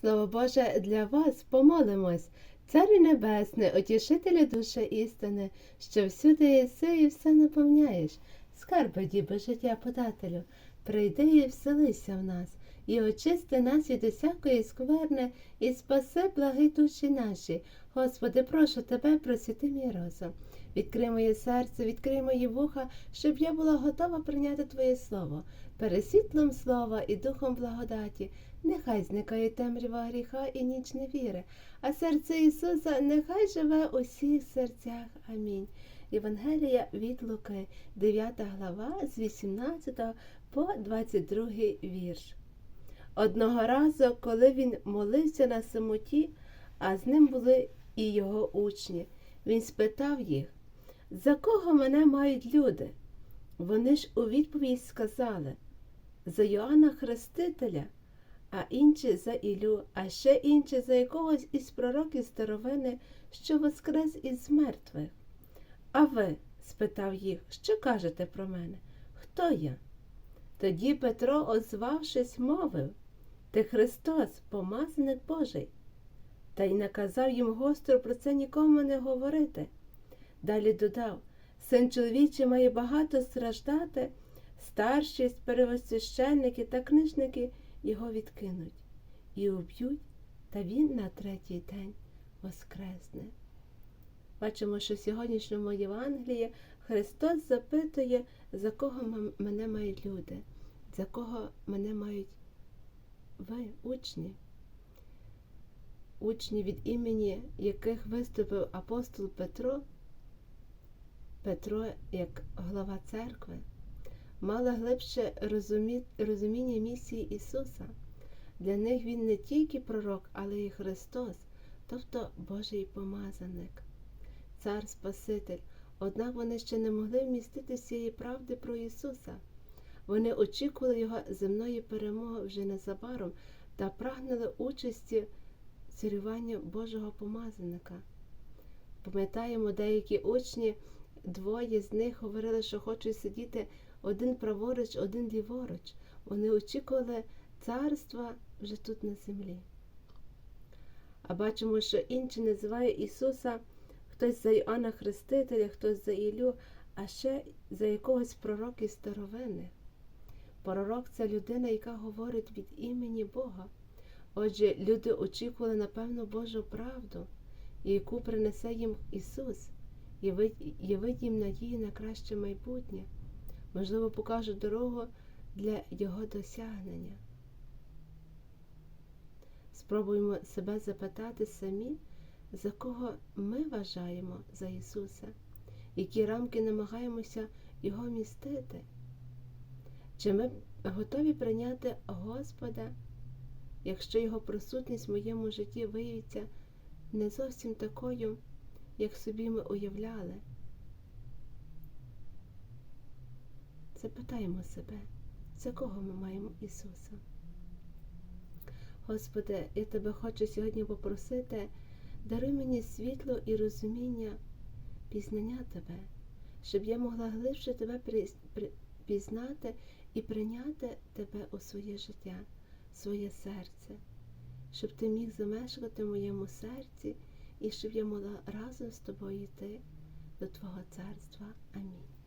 Слово Боже для вас помолимось, Царю Небесне, утішителю душі істини, що всюди єси і все наповняєш. Скарби діби життя подателю, прийди і вселися в нас, і очисти нас від усякої скверни, і спаси благи душі наші. Господи, прошу тебе, просвіти мій розум. Відкрий моє серце, відкрий мої вуха, щоб я була готова прийняти Твоє Слово, пересвітлом слова і духом благодаті. Нехай зникає темрява гріха і ніч невіри, а серце Ісуса нехай живе у всіх серцях. Амінь. Євангелія від Луки, 9 глава з 18 по 22 вірш. Одного разу, коли він молився на самоті, а з ним були і його учні, він спитав їх, за кого мене мають люди? Вони ж у відповідь сказали за Йоанна Хрестителя, а інші за Ілю, а ще інші за якогось із пророків старовини, що воскрес із мертвих. А ви? спитав їх, що кажете про мене? Хто я? Тоді Петро, озвавшись, мовив Ти Христос, помазаник Божий. Та й наказав їм гостро про це нікому не говорити. Далі додав Син чоловічий має багато страждати, старшість, первосвященники та книжники його відкинуть і уб'ють, та він на третій день воскресне. Бачимо, що в сьогоднішньому Євангелії Христос запитує, за кого мене мають люди, за кого мене мають ви, учні, учні, від імені яких виступив апостол Петро, Петро як глава церкви, мала глибше розумі... розуміння місії Ісуса. Для них Він не тільки пророк, але і Христос, тобто Божий помазаник, цар Спаситель. Однак вони ще не могли вмістити всієї правди про Ісуса. Вони очікували Його земної перемоги вже незабаром та прагнули участі в царюванні Божого помазаника. Пам'ятаємо, деякі учні, двоє з них говорили, що хочуть сидіти один праворуч, один ліворуч. Вони очікували царства вже тут на землі. А бачимо, що інші називають Ісуса хтось за Іоанна Хрестителя, хтось за Ілю, а ще за якогось пророка із старовини. Пророк це людина, яка говорить від імені Бога. Отже, люди очікували, напевно, Божу правду, яку принесе їм Ісус, явить їм надію на краще майбутнє, можливо, покаже дорогу для Його досягнення. Спробуємо себе запитати самі, за кого ми вважаємо за Ісуса, які рамки намагаємося Його містити. Чи ми готові прийняти Господа, якщо Його присутність в моєму житті виявиться не зовсім такою, як собі ми уявляли? Запитаємо себе, за кого ми маємо Ісуса? Господи, я тебе хочу сьогодні попросити, даруй мені світло і розуміння, пізнання Тебе, щоб я могла глибше Тебе пізнати і прийняти Тебе у своє життя, своє серце, щоб Ти міг замешкати в моєму серці і щоб я разом з тобою йти до Твого царства. Амінь.